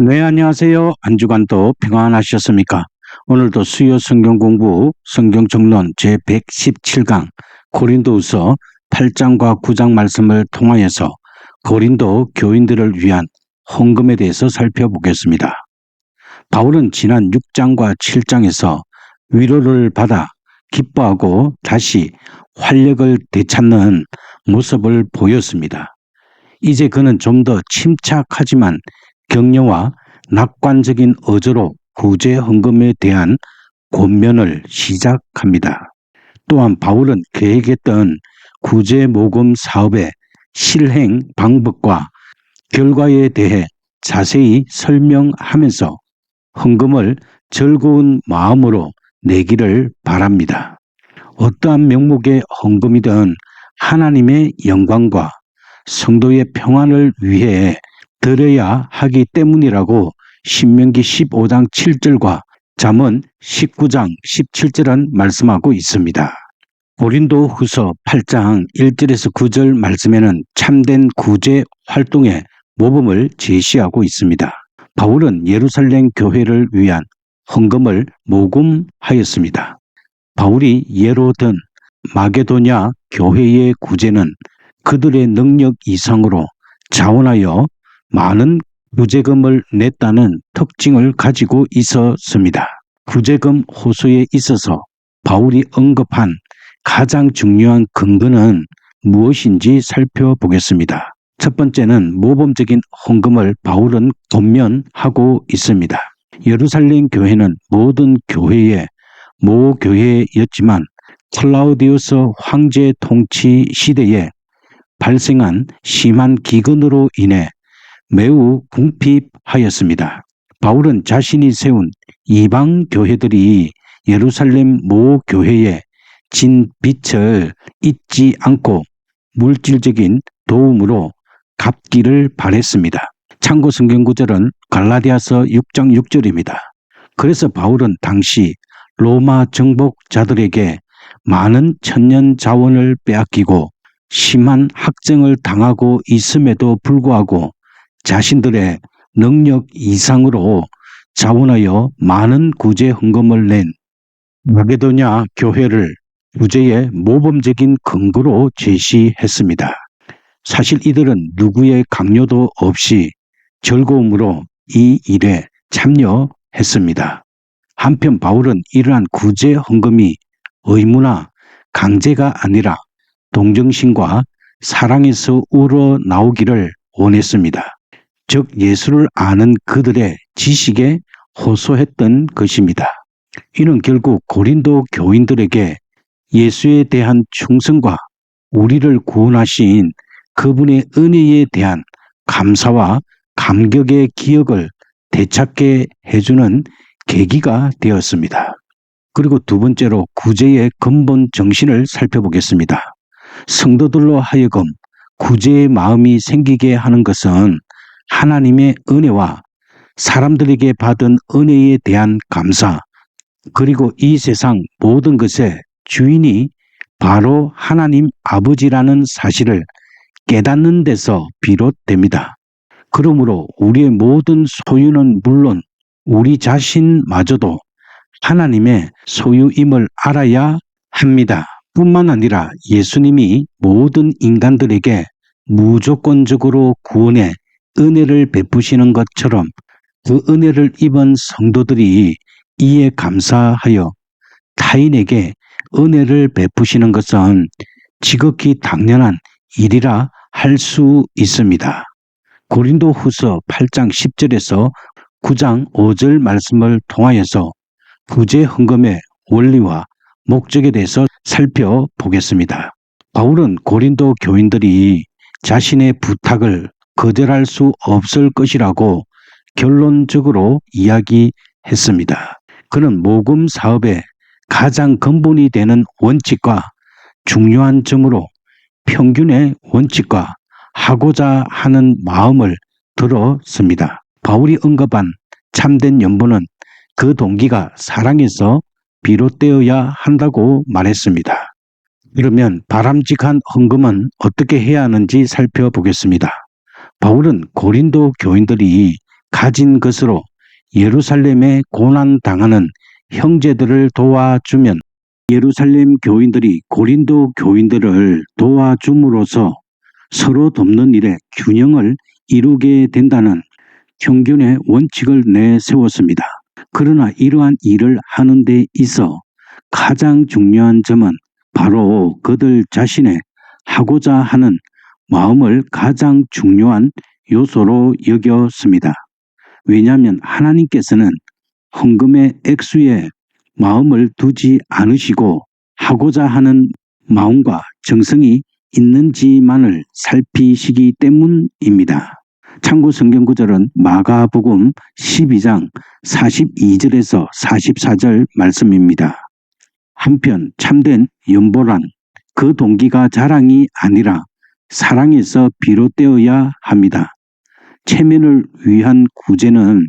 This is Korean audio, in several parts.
네, 안녕하세요. 한 주간도 평안하셨습니까? 오늘도 수요 성경 공부 성경 정론 제117강 고린도후서 8장과 9장 말씀을 통하여서 고린도 교인들을 위한 헌금에 대해서 살펴보겠습니다. 바울은 지난 6장과 7장에서 위로를 받아 기뻐하고 다시 활력을 되찾는 모습을 보였습니다. 이제 그는 좀 더 침착하지만 격려와 낙관적인 어조로 구제 헌금에 대한 권면을 시작합니다. 또한 바울은 계획했던 구제 모금 사업의 실행 방법과 결과에 대해 자세히 설명하면서 헌금을 즐거운 마음으로 내기를 바랍니다. 어떠한 명목의 헌금이든 하나님의 영광과 성도의 평안을 위해 드려야 하기 때문이라고 신명기 15장 7절과 잠언 19장 17절은 말씀하고 있습니다. 고린도 후서 8장 1절에서 9절 말씀에는 참된 구제 활동의 모범을 제시하고 있습니다. 바울은 예루살렘 교회를 위한 헌금을 모금하였습니다. 바울이 예로 든 마게도냐 교회의 구제는 그들의 능력 이상으로 자원하여 많은 구제금을 냈다는 특징을 가지고 있었습니다. 구제금 호소에 있어서 바울이 언급한 가장 중요한 근거는 무엇인지 살펴보겠습니다. 첫 번째는 모범적인 헌금을 바울은 권면하고 있습니다. 예루살렘 교회는 모든 교회의 모교회였지만 클라우디우스 황제 통치 시대에 발생한 심한 기근으로 인해 매우 궁핍하였습니다. 바울은 자신이 세운 이방 교회들이 예루살렘 모 교회에 진 빛을 잊지 않고 물질적인 도움으로 갚기를 바랬습니다. 참고 성경 구절은 갈라디아서 6장 6절입니다. 그래서 바울은 당시 로마 정복자들에게 많은 천년 자원을 빼앗기고 심한 학쟁을 당하고 있음에도 불구하고 자신들의 능력 이상으로 자원하여 많은 구제 헌금을 낸 마게도냐 교회를 구제의 모범적인 근거로 제시했습니다. 사실 이들은 누구의 강요도 없이 즐거움으로 이 일에 참여했습니다. 한편 바울은 이러한 구제 헌금이 의무나 강제가 아니라 동정심과 사랑에서 우러 나오기를 원했습니다. 즉 예수를 아는 그들의 지식에 호소했던 것입니다. 이는 결국 고린도 교인들에게 예수에 대한 충성과 우리를 구원하신 그분의 은혜에 대한 감사와 감격의 기억을 되찾게 해주는 계기가 되었습니다. 그리고 두 번째로 구제의 근본 정신을 살펴보겠습니다. 성도들로 하여금 구제의 마음이 생기게 하는 것은 하나님의 은혜와 사람들에게 받은 은혜에 대한 감사, 그리고 이 세상 모든 것의 주인이 바로 하나님 아버지라는 사실을 깨닫는 데서 비롯됩니다. 그러므로 우리의 모든 소유는 물론 우리 자신마저도 하나님의 소유임을 알아야 합니다. 뿐만 아니라 예수님이 모든 인간들에게 무조건적으로 구원해 은혜를 베푸시는 것처럼 그 은혜를 입은 성도들이 이에 감사하여 타인에게 은혜를 베푸시는 것은 지극히 당연한 일이라 할 수 있습니다. 고린도 후서 8장 10절에서 9장 5절 말씀을 통하여서 구제 헌금의 원리와 목적에 대해서 살펴보겠습니다. 바울은 고린도 교인들이 자신의 부탁을 거절할 수 없을 것이라고 결론적으로 이야기했습니다. 그는 모금 사업의 가장 근본이 되는 원칙과 중요한 점으로 평균의 원칙과 하고자 하는 마음을 들었습니다. 바울이 언급한 참된 연보는 그 동기가 사랑에서 비롯되어야 한다고 말했습니다. 그러면 바람직한 헌금은 어떻게 해야 하는지 살펴보겠습니다. 바울은 고린도 교인들이 가진 것으로 예루살렘에 고난 당하는 형제들을 도와주면 예루살렘 교인들이 고린도 교인들을 도와줌으로써 서로 돕는 일에 균형을 이루게 된다는 평균의 원칙을 내세웠습니다. 그러나 이러한 일을 하는 데 있어 가장 중요한 점은 바로 그들 자신의 하고자 하는 마음을 가장 중요한 요소로 여겼습니다. 왜냐하면 하나님께서는 헌금의 액수에 마음을 두지 않으시고 하고자 하는 마음과 정성이 있는지만을 살피시기 때문입니다. 참고 성경 구절은 마가복음 12장 42절에서 44절 말씀입니다. 한편 참된 연보란 그 동기가 자랑이 아니라 사랑에서 비롯되어야 합니다. 체면을 위한 구제는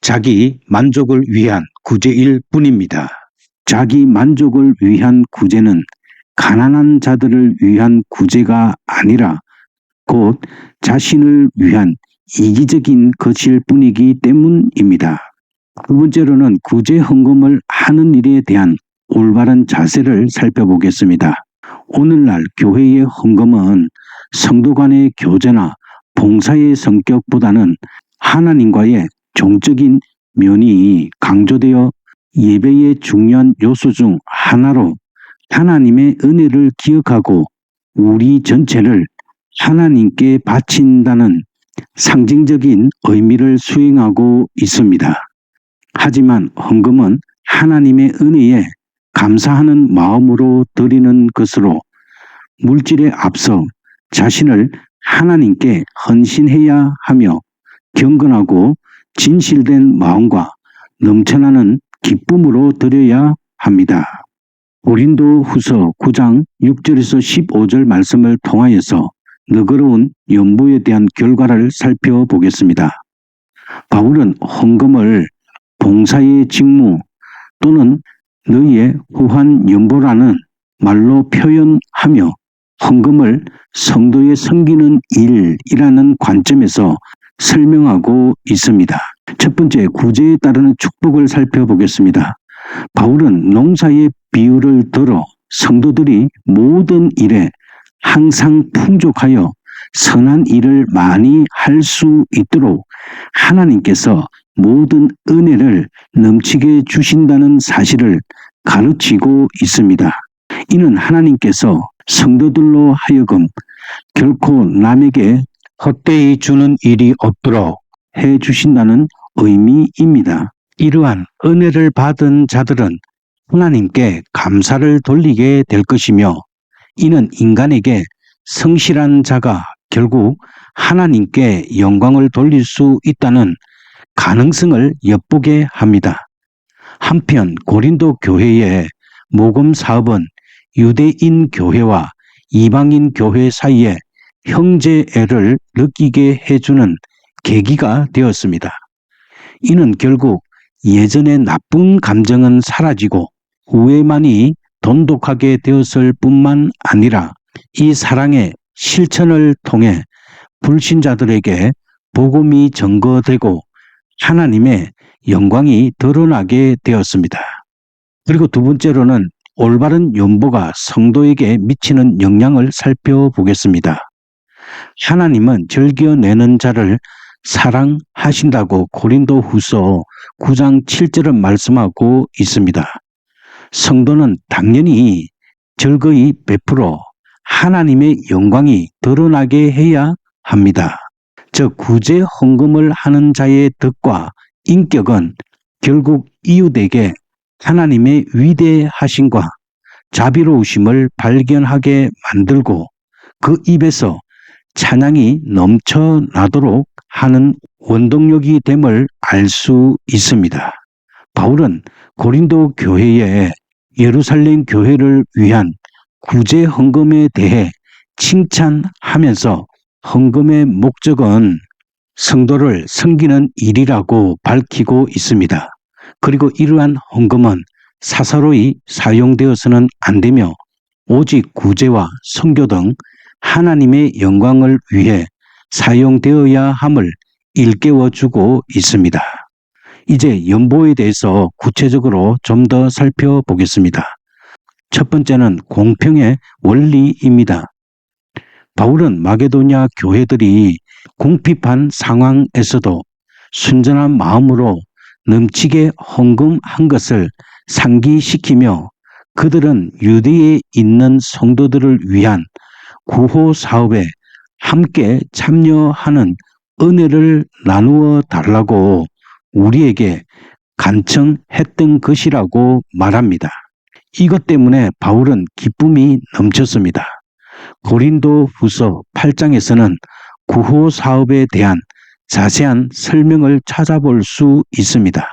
자기 만족을 위한 구제일 뿐입니다. 자기 만족을 위한 구제는 가난한 자들을 위한 구제가 아니라 곧 자신을 위한 이기적인 것일 뿐이기 때문입니다. 두 번째로는 구제 헌금을 하는 일에 대한 올바른 자세를 살펴보겠습니다. 오늘날 교회의 헌금은 성도 간의 교제나 봉사의 성격보다는 하나님과의 종적인 면이 강조되어 예배의 중요한 요소 중 하나로 하나님의 은혜를 기억하고 우리 전체를 하나님께 바친다는 상징적인 의미를 수행하고 있습니다. 하지만 헌금은 하나님의 은혜에 감사하는 마음으로 드리는 것으로 물질에 앞서 자신을 하나님께 헌신해야 하며 경건하고 진실된 마음과 넘쳐나는 기쁨으로 드려야 합니다. 고린도 후서 9장 6절에서 15절 말씀을 통하여서 너그러운 연보에 대한 결과를 살펴보겠습니다. 바울은 헌금을 봉사의 직무 또는 너희의 후한 연보라는 말로 표현하며 헌금을 성도의 섬기는 일이라는 관점에서 설명하고 있습니다. 첫 번째, 구제에 따르는 축복을 살펴보겠습니다. 바울은 농사의 비유를 들어 성도들이 모든 일에 항상 풍족하여 선한 일을 많이 할 수 있도록 하나님께서 모든 은혜를 넘치게 주신다는 사실을 가르치고 있습니다. 이는 하나님께서 성도들로 하여금 결코 남에게 헛되이 주는 일이 없도록 해 주신다는 의미입니다. 이러한 은혜를 받은 자들은 하나님께 감사를 돌리게 될 것이며 이는 인간에게 성실한 자가 결국 하나님께 영광을 돌릴 수 있다는 가능성을 엿보게 합니다. 한편 고린도 교회의 모금 사업은 유대인 교회와 이방인 교회 사이에 형제애를 느끼게 해주는 계기가 되었습니다. 이는 결국 예전의 나쁜 감정은 사라지고 후회만이 돈독하게 되었을 뿐만 아니라 이 사랑의 실천을 통해 불신자들에게 복음이 증거되고 하나님의 영광이 드러나게 되었습니다. 그리고 두 번째로는 올바른 연보가 성도에게 미치는 영향을 살펴보겠습니다. 하나님은 즐겨내는 자를 사랑하신다고 고린도 후서 9장 7절은 말씀하고 있습니다. 성도는 당연히 즐거이 베풀어 하나님의 영광이 드러나게 해야 합니다. 즉 구제 헌금을 하는 자의 덕과 인격은 결국 이웃에게 하나님의 위대하심과 자비로우심을 발견하게 만들고 그 입에서 찬양이 넘쳐나도록 하는 원동력이 됨을 알 수 있습니다. 바울은 고린도 교회에 예루살렘 교회를 위한 구제 헌금에 대해 칭찬하면서 헌금의 목적은 성도를 섬기는 일이라고 밝히고 있습니다. 그리고 이러한 헌금은 사사로이 사용되어서는 안 되며 오직 구제와 선교 등 하나님의 영광을 위해 사용되어야 함을 일깨워 주고 있습니다. 이제 연보에 대해서 구체적으로 좀 더 살펴보겠습니다. 첫 번째는 공평의 원리입니다. 바울은 마게도냐 교회들이 궁핍한 상황에서도 순전한 마음으로 넘치게 헌금한 것을 상기시키며 그들은 유대에 있는 성도들을 위한 구호 사업에 함께 참여하는 은혜를 나누어 달라고 우리에게 간청했던 것이라고 말합니다. 이것 때문에 바울은 기쁨이 넘쳤습니다. 고린도 후서 8장에서는 구호 사업에 대한 자세한 설명을 찾아볼 수 있습니다.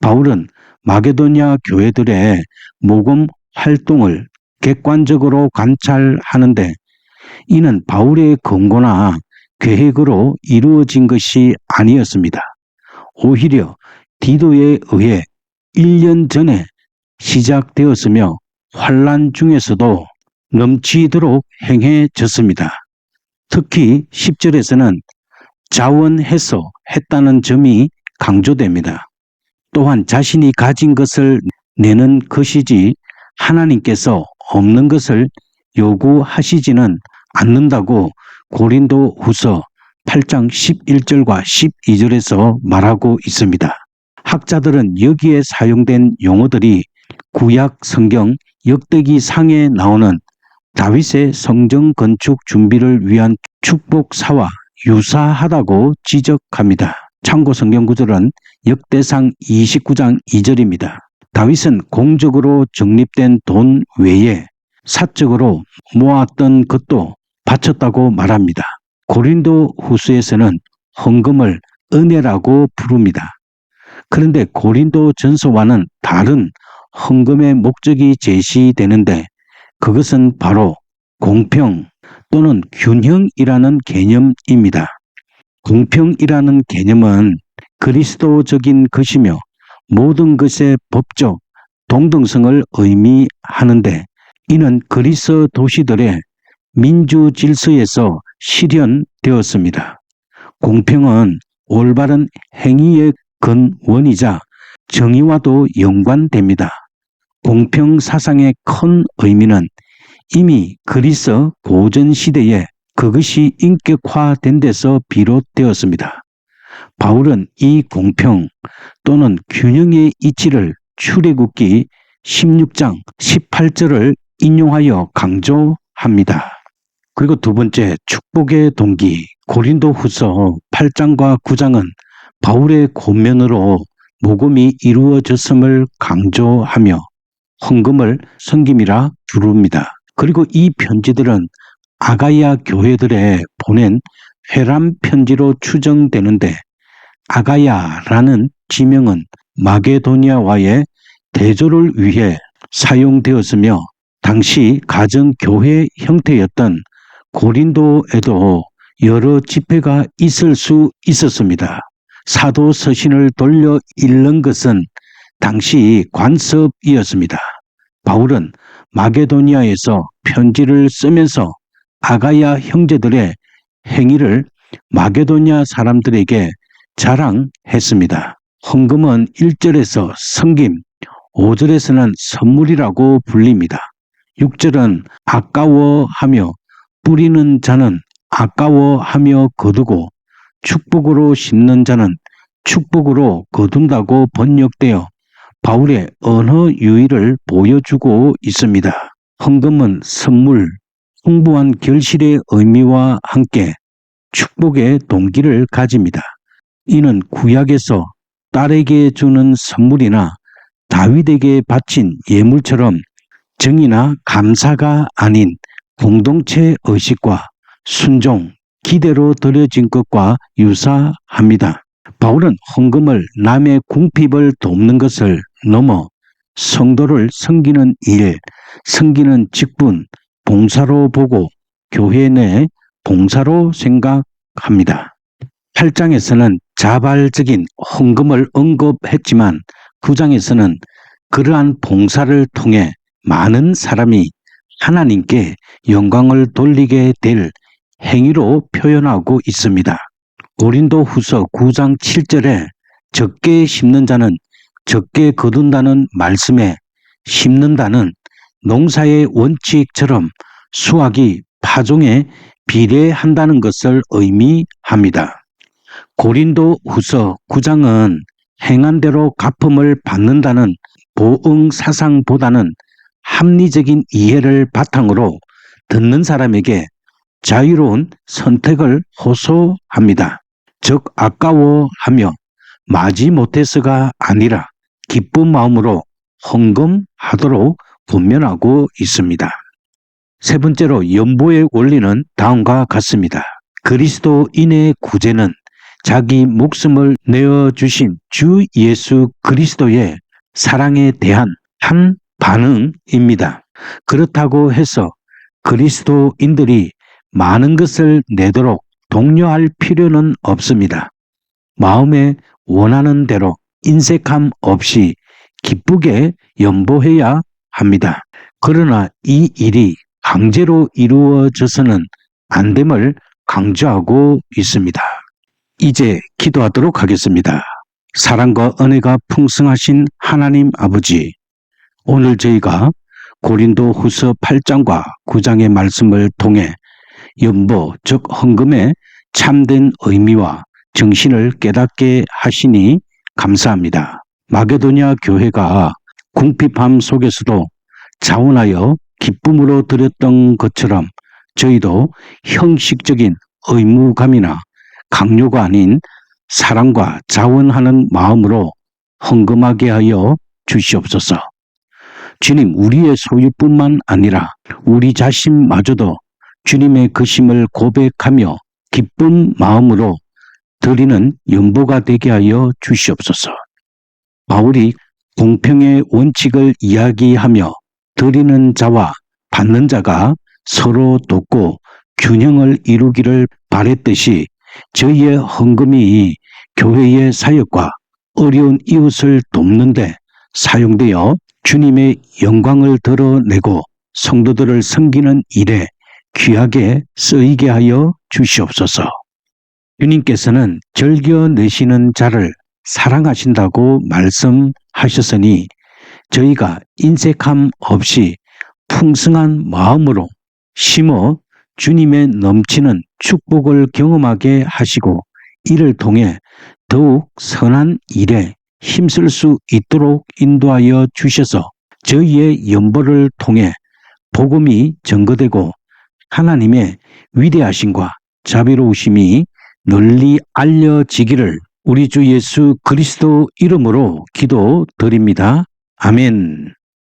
바울은 마게도냐 교회들의 모금 활동을 객관적으로 관찰하는데 이는 바울의 권고나 계획으로 이루어진 것이 아니었습니다. 오히려 디도에 의해 1년 전에 시작되었으며 환란 중에서도 넘치도록 행해졌습니다. 특히 10절에서는 자원해서 했다는 점이 강조됩니다. 또한 자신이 가진 것을 내는 것이지 하나님께서 없는 것을 요구하시지는 않는다고 고린도 후서 8장 11절과 12절에서 말하고 있습니다. 학자들은 여기에 사용된 용어들이 구약 성경 역대기 상에 나오는 다윗의 성정 건축 준비를 위한 축복사와 유사하다고 지적합니다. 참고 성경 구절은 역대상 29장 2절입니다. 다윗은 공적으로 적립된 돈 외에 사적으로 모았던 것도 바쳤다고 말합니다. 고린도 후서에서는 헌금을 은혜라고 부릅니다. 그런데 고린도 전서와는 다른 헌금의 목적이 제시되는데 그것은 바로 공평 또는 균형이라는 개념입니다. 공평이라는 개념은 그리스도적인 것이며 모든 것의 법적 동등성을 의미하는데 이는 그리스 도시들의 민주 질서에서 실현되었습니다. 공평은 올바른 행위의 근원이자 정의와도 연관됩니다. 공평 사상의 큰 의미는 이미 그리스 고전 시대에 그것이 인격화된 데서 비롯되었습니다. 바울은 이 공평 또는 균형의 이치를 출애굽기 16장 18절을 인용하여 강조합니다. 그리고 두 번째 축복의 동기 고린도 후서 8장과 9장은 바울의 고면으로 모금이 이루어졌음을 강조하며 헌금을 성김이라 부릅니다. 그리고 이 편지들은 아가야 교회들에 보낸 회람 편지로 추정되는데 아가야라는 지명은 마게도니아와의 대조를 위해 사용되었으며 당시 가정교회 형태였던 고린도에도 여러 집회가 있을 수 있었습니다. 사도 서신을 돌려 읽는 것은 당시 관습이었습니다. 바울은 마게도니아에서 편지를 쓰면서 아가야 형제들의 행위를 마게도니아 사람들에게 자랑했습니다. 헌금은 1절에서 성김, 5절에서는 선물이라고 불립니다. 6절은 아까워하며 뿌리는 자는 아까워하며 거두고 축복으로 심는 자는 축복으로 거둔다고 번역되어 바울의 언어 유의를 보여주고 있습니다. 헌금은 선물, 풍부한 결실의 의미와 함께 축복의 동기를 가집니다. 이는 구약에서 딸에게 주는 선물이나 다윗에게 바친 예물처럼 정의나 감사가 아닌 공동체 의식과 순종, 기대로 드려진 것과 유사합니다. 바울은 헌금을 남의 궁핍을 돕는 것을 넘어 성도를 섬기는 일, 섬기는 직분, 봉사로 보고 교회 내 봉사로 생각합니다. 8장에서는 자발적인 헌금을 언급했지만 9장에서는 그러한 봉사를 통해 많은 사람이 하나님께 영광을 돌리게 될 행위로 표현하고 있습니다. 고린도 후서 9장 7절에 적게 심는 자는 적게 거둔다는 말씀에 심는다는 농사의 원칙처럼 수확이 파종에 비례한다는 것을 의미합니다. 고린도 후서 9장은 행한 대로 갚음을 받는다는 보응 사상보다는 합리적인 이해를 바탕으로 듣는 사람에게 자유로운 선택을 호소합니다. 즉 아까워하며 마지 못해서가 아니라 기쁜 마음으로 헌금하도록 권면하고 있습니다. 세 번째로 연보의 원리는 다음과 같습니다. 그리스도인의 구제는 자기 목숨을 내어주신 주 예수 그리스도의 사랑에 대한 한 반응입니다. 그렇다고 해서 그리스도인들이 많은 것을 내도록 독려할 필요는 없습니다. 마음에 원하는 대로 인색함 없이 기쁘게 연보해야 합니다. 그러나 이 일이 강제로 이루어져서는 안 됨을 강조하고 있습니다. 이제 기도하도록 하겠습니다. 사랑과 은혜가 풍성하신 하나님 아버지, 오늘 저희가 고린도 후서 8장과 9장의 말씀을 통해 연보, 즉 헌금의 참된 의미와 정신을 깨닫게 하시니 감사합니다. 마게도냐 교회가 궁핍함 속에서도 자원하여 기쁨으로 드렸던 것처럼 저희도 형식적인 의무감이나 강요가 아닌 사랑과 자원하는 마음으로 헌금하게 하여 주시옵소서. 주님, 우리의 소유뿐만 아니라 우리 자신마저도 주님의 그심을 고백하며 기쁜 마음으로 드리는 연보가 되게 하여 주시옵소서. 바울이 공평의 원칙을 이야기하며 드리는 자와 받는 자가 서로 돕고 균형을 이루기를 바랬듯이 저희의 헌금이 교회의 사역과 어려운 이웃을 돕는데 사용되어 주님의 영광을 드러내고 성도들을 섬기는 일에 귀하게 쓰이게 하여 주시옵소서. 주님께서는 즐겨내시는 자를 사랑하신다고 말씀하셨으니 저희가 인색함 없이 풍성한 마음으로 심어 주님의 넘치는 축복을 경험하게 하시고 이를 통해 더욱 선한 일에 힘쓸 수 있도록 인도하여 주셔서 저희의 연보를 통해 복음이 증거되고 하나님의 위대하심과 자비로우심이 널리 알려지기를 우리 주 예수 그리스도 이름으로 기도드립니다. 아멘.